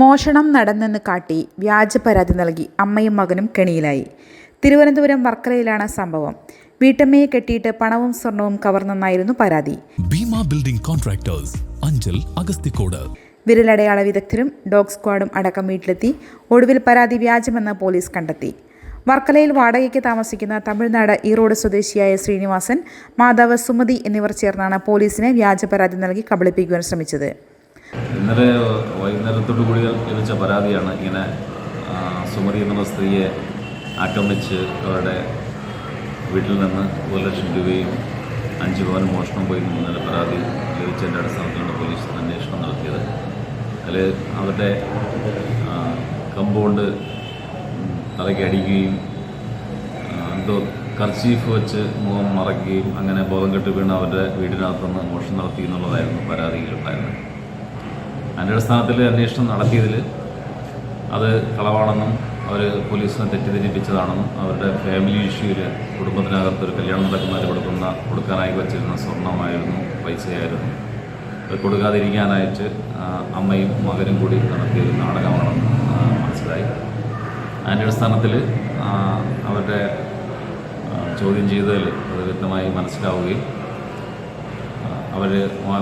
മോഷണം നടന്നെന്ന് കാട്ടി വ്യാജ പരാതി നൽകി അമ്മയും മകനും കെണിയിലായി. തിരുവനന്തപുരം വർക്കലയിലാണ് സംഭവം. വീട്ടമ്മയെ കെട്ടിയിട്ട് പണവും സ്വർണവും കവർന്നെന്നായിരുന്നു പരാതി. Bhima building contractors Anchal Agasthikode. വിരലടയാള വിദഗ്ധരും ഡോഗ് സ്ക്വാഡും അടക്കം വീട്ടിലെത്തി ഒടുവിൽ പരാതി വ്യാജമെന്ന് പോലീസ് കണ്ടെത്തി. വർക്കലയിൽ വാടകയ്ക്ക് താമസിക്കുന്ന തമിഴ്നാട് ഈറോഡ് സ്വദേശിയായ ശ്രീനിവാസൻ മാതാവ് സുമതി എന്നിവർ ചേർന്നാണ് പോലീസിനെ വ്യാജ പരാതി നൽകി കബളിപ്പിക്കുവാൻ ശ്രമിച്ചത്. ഇന്നലെ വൈകുന്നേരത്തോടു കൂടി ലഭിച്ച പരാതിയാണ് ഇങ്ങനെ സുമതി എന്നുള്ള സ്ത്രീയെ ആക്രമിച്ച് അവരുടെ വീട്ടിൽ നിന്ന് ഒരു ലക്ഷം രൂപയും അഞ്ച് പവൻ മോഷണം പോയി ഇന്നലെ പരാതി ലഭിച്ചതിന്റെ അടിസ്ഥാനത്തിലാണ് പോലീസ് അന്വേഷണം നടത്തിയത്. അതിൽ അവരുടെ കമ്പൗണ്ട് തലയ്ക്ക് അടിക്കുകയും എന്തോ കർച്ചീഫ് വെച്ച് മുഖം മറയ്ക്കുകയും അങ്ങനെ ബോധം കെട്ട് വീണ് അവരുടെ വീടിനകത്തുനിന്ന് മോഷണം നടത്തി എന്നുള്ളതായിരുന്നു പരാതിയിലുണ്ടായിരുന്നത്. അതിന്റെ അടിസ്ഥാനത്തിൽ അന്വേഷണം നടത്തിയതിൽ അത് കളവാണെന്നും അവർ പോലീസിനെ തെറ്റിദ്ധരിപ്പിച്ചതാണെന്നും അവരുടെ ഫാമിലി ഇഷ്യൂവിൽ കുടുംബത്തിനകത്ത് ഒരു കല്യാണം നടക്കുന്നതിൽ കൊടുക്കുന്ന കൊടുക്കാനായി വച്ചിരുന്ന സ്വർണമായിരുന്നു പൈസയായിരുന്നു. അത് കൊടുക്കാതിരിക്കാനായിട്ട് അമ്മയും മകനും കൂടി നടത്തിയ ഒരു നാടകമാണെന്ന് മനസ്സിലായി. അതിന്റെ അടിസ്ഥാനത്തിൽ അവരുടെ ചോദ്യം ചെയ്തതിൽ അത് വ്യക്തമായി മനസ്സിലാവുകയും അവർ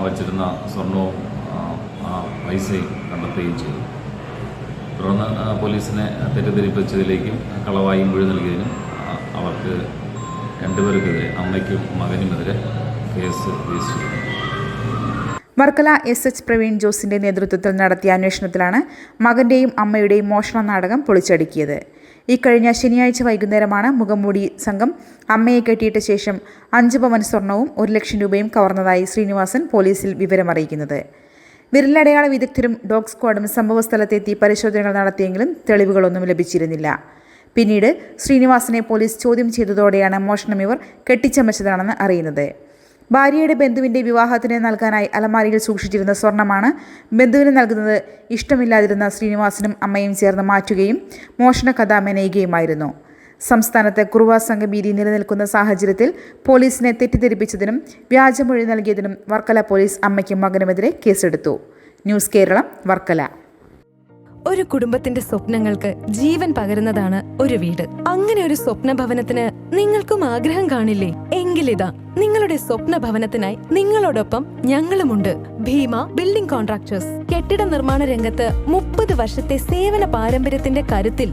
വച്ചിരുന്ന സ്വർണവും ആ, പൈസയും കണ്ടെത്തുകയും ചെയ്തു. തുടർന്ന് പോലീസിനെ തെറ്റിദ്ധരിപ്പിച്ചതിലേക്കും കളവായി മൊഴി നൽകിയതിനും അവർക്ക് രണ്ടുപേർക്കെതിരെ അമ്മയ്ക്കും മകനുമെതിരെ കേസ് രജിസ്റ്റർ ചെയ്തു. വർക്കല എസ് എച്ച് പ്രവീൺ ജോസിന്റെ നേതൃത്വത്തിൽ നടത്തിയ അന്വേഷണത്തിലാണ് മകന്റെയും അമ്മയുടെയും മോഷണ നാടകം പൊളിച്ചടുക്കിയത്. ഇക്കഴിഞ്ഞ ശനിയാഴ്ച വൈകുന്നേരമാണ് മുഖംമൂടി സംഘം അമ്മയെ കെട്ടിയിട്ട ശേഷം അഞ്ച് പവൻ സ്വർണവും ഒരു ലക്ഷം രൂപയും കവർന്നതായി ശ്രീനിവാസൻ പോലീസിൽ വിവരമറിയിക്കുന്നത്. വിരലടയാള വിദഗ്ധരും ഡോഗ് സ്ക്വാഡും സംഭവസ്ഥലത്തെത്തി പരിശോധനകൾ നടത്തിയെങ്കിലും തെളിവുകളൊന്നും ലഭിച്ചിരുന്നില്ല. പിന്നീട് ശ്രീനിവാസനെ പോലീസ് ചോദ്യം ചെയ്തതോടെയാണ് മോഷണം ഇവർ കെട്ടിച്ചമച്ചതാണെന്ന് അറിയുന്നത്. ഭാര്യയുടെ ബന്ധുവിന്റെ വിവാഹത്തിന് നൽകാനായി അലമാരിയിൽ സൂക്ഷിച്ചിരുന്ന സ്വർണമാണ് ബന്ധുവിന് നൽകുന്നത്. ഇഷ്ടമില്ലാതിരുന്ന ശ്രീനിവാസനും അമ്മയും ചേർന്ന് മാറ്റുകയും മോഷണ കഥ മെനയുകയുമായിരുന്നു. സംസ്ഥാനത്ത് കുറുവ സംഘഭീതി നിലനിൽക്കുന്ന സാഹചര്യത്തിൽ പോലീസിനെ തെറ്റിദ്ധരിപ്പിച്ചതിനും വ്യാജമൊഴി നൽകിയതിനും വർക്കല പോലീസ് അമ്മയ്ക്കും മകനുമെതിരെ കേസെടുത്തു. ന്യൂസ് കേരളം വർക്കല. ഒരു കുടുംബത്തിന്റെ സ്വപ്നങ്ങൾക്ക് ജീവൻ പകരുന്നതാണ് ഒരു വീട്. അങ്ങനെ ഒരു സ്വപ്ന ഭവനത്തിന് നിങ്ങൾക്കും ആഗ്രഹം കാണില്ലേ? എങ്കിലിതാ നിങ്ങളുടെ സ്വപ്ന ഭവനത്തിനായി നിങ്ങളോടൊപ്പം ഞങ്ങളുമുണ്ട്. Bhima building contractors. കെട്ടിട നിർമ്മാണ രംഗത്ത് മുപ്പത് വർഷത്തെ സേവന പാരമ്പര്യത്തിന്റെ കരുത്തിൽ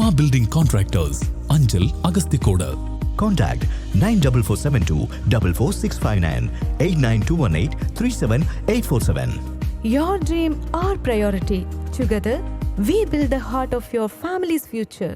Bhima building contractors Anchal Agasthikode Contact 94472 44659 89218 37847. Your dream, our priority. Together, we build the heart of your family's future.